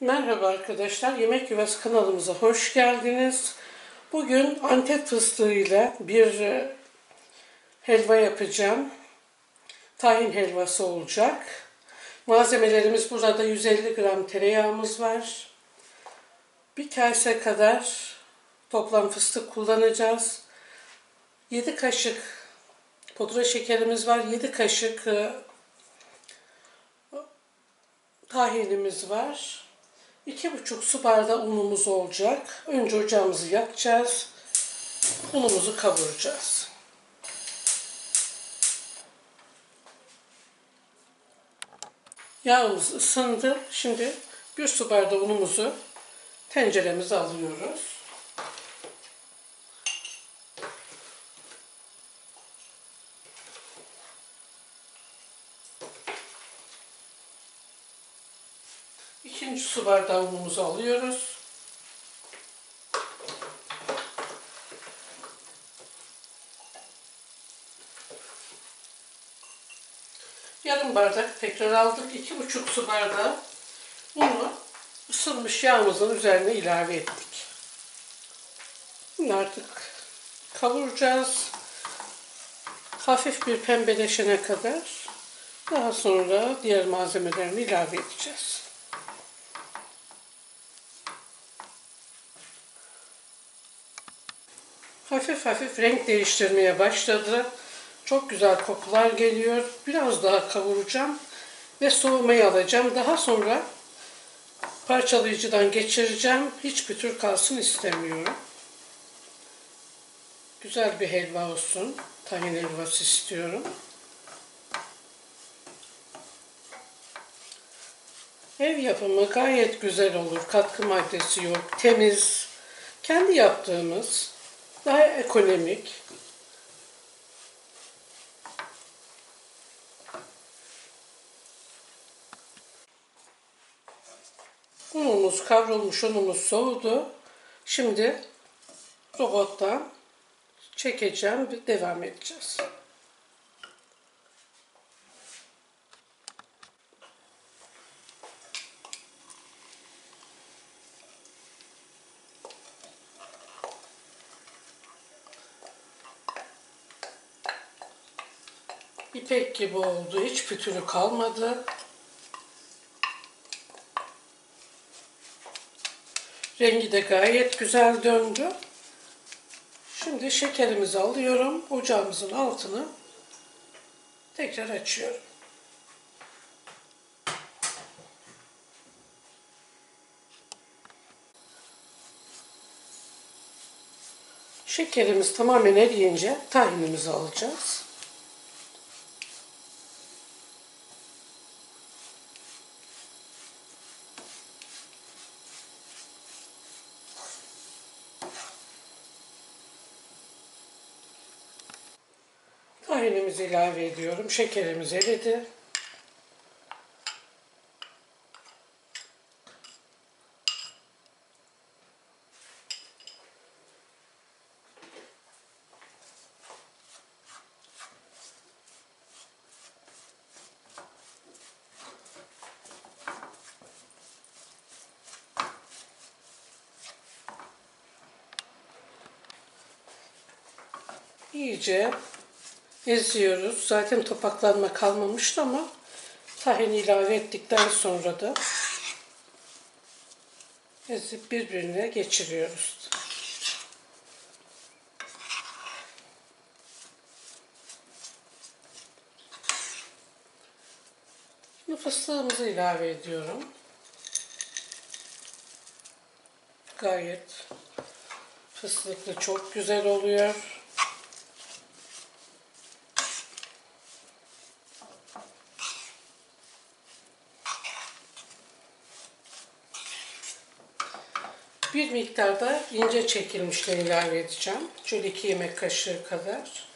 Merhaba arkadaşlar, Yemek Yuvası kanalımıza hoş geldiniz. Bugün Antep fıstığıyla bir e, helva yapacağım. Tahin helvası olacak. Malzemelerimiz burada 150 gram tereyağımız var. Bir kase kadar toplam fıstık kullanacağız. 7 kaşık pudra şekerimiz var. 7 kaşık e, tahinimiz var. 2,5 su bardağı unumuz olacak. Önce ocağımızı yakacağız. Unumuzu kavuracağız. Yağımız ısındı. Şimdi bir su bardağı unumuzu tenceremize alıyoruz. İkinci su bardağı unumuzu alıyoruz. Yarım bardak tekrar aldık. iki buçuk su bardağı unu ısınmış yağımızın üzerine ilave ettik. Bunu artık kavuracağız. Hafif bir pembeleşene kadar. Daha sonra diğer malzemelerini ilave edeceğiz. Hafif hafif renk değiştirmeye başladı. Çok güzel kokular geliyor. Biraz daha kavuracağım ve soğumayı alacağım. Daha sonra parçalayıcıdan geçireceğim. Hiç pütür kalsın istemiyorum. Güzel bir helva olsun. Tahin helvası istiyorum. Ev yapımı gayet güzel olur. Katkı maddesi yok. Temiz. Kendi yaptığımız daha ekonomik. Unumuz kavrulmuş, unumuz soğudu. Şimdi robottan çekeceğim ve devam edeceğiz. İpek gibi oldu. Hiç pütürü kalmadı. Rengi de gayet güzel döndü. Şimdi şekerimizi alıyorum. Ocağımızın altını tekrar açıyorum. Şekerimiz tamamen eriyince tahinimizi alacağız. Tahinimizi ilave ediyorum. Şekerimiz eridi. iyice eziyoruz. Zaten topaklanma kalmamıştı ama tahin ilave ettikten sonra da ezip birbirine geçiriyoruz. Şimdi fıstığımızı ilave ediyorum. Gayet fıstıklı çok güzel oluyor. Bir miktar da ince çekilmişleri ilave edeceğim. Şöyle iki yemek kaşığı kadar.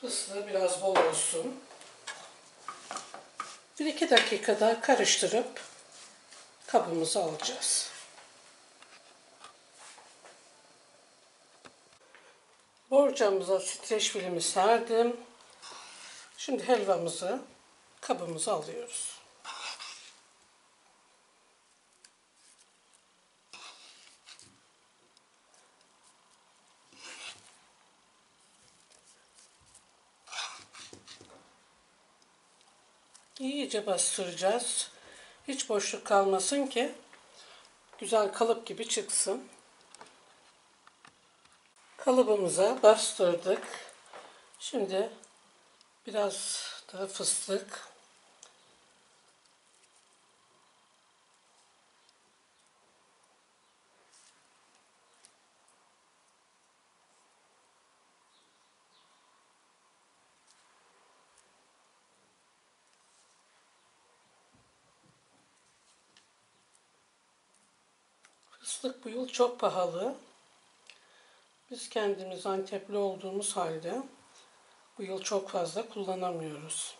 Fıstığı biraz bol olsun. Bir iki dakika daha karıştırıp kabımıza alacağız. Borcamıza streç filmi serdim. Şimdi helvamızı kabımıza alıyoruz. İyice bastıracağız. Hiç boşluk kalmasın ki güzel kalıp gibi çıksın. Kalıbımıza bastırdık. Şimdi biraz daha fıstık. Fıstık bu yıl çok pahalı. Biz kendimiz Antepli olduğumuz halde bu yıl çok fazla kullanamıyoruz.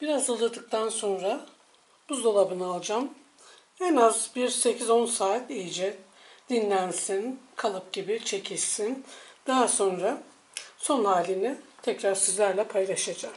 Biraz ılıdıktan sonra buzdolabına alacağım. En az bir 8-10 saat iyice dinlensin, kalıp gibi çekilsin. Daha sonra son halini tekrar sizlerle paylaşacağım.